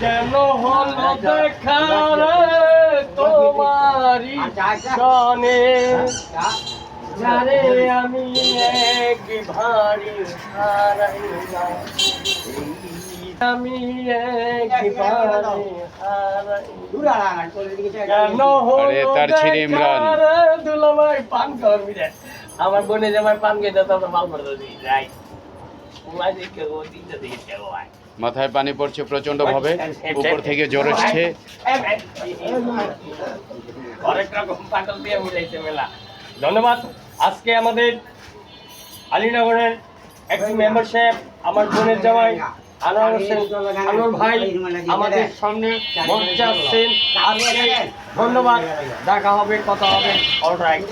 কেন হলো দেখা তোমারি সনে? যারে আমি এক ভারী হারাইলাম আমি এক ভারী হারাইলাম কেন তার ছিঁড়ে ইমরান। দুলাভাই পান করবি আমার বোনে জামাই পান খেতে তো মাল মারতে দিই। যাই। মাথায় পানি পড়ছে প্রচণ্ড ভাবে। উপর থেকে জ্বর মেলা ধন্যবাদ। আজকে আমাদের আলীনগরের একটি মেম্বারশিপ আমার বোনের জামাই আনোয়ার হোসেন আনোয়ার ভাই আমাদের সামনে মঞ্চে আসছেন। ধন্যবাদ। দেখা হবে, কথা হবে। অলরাইট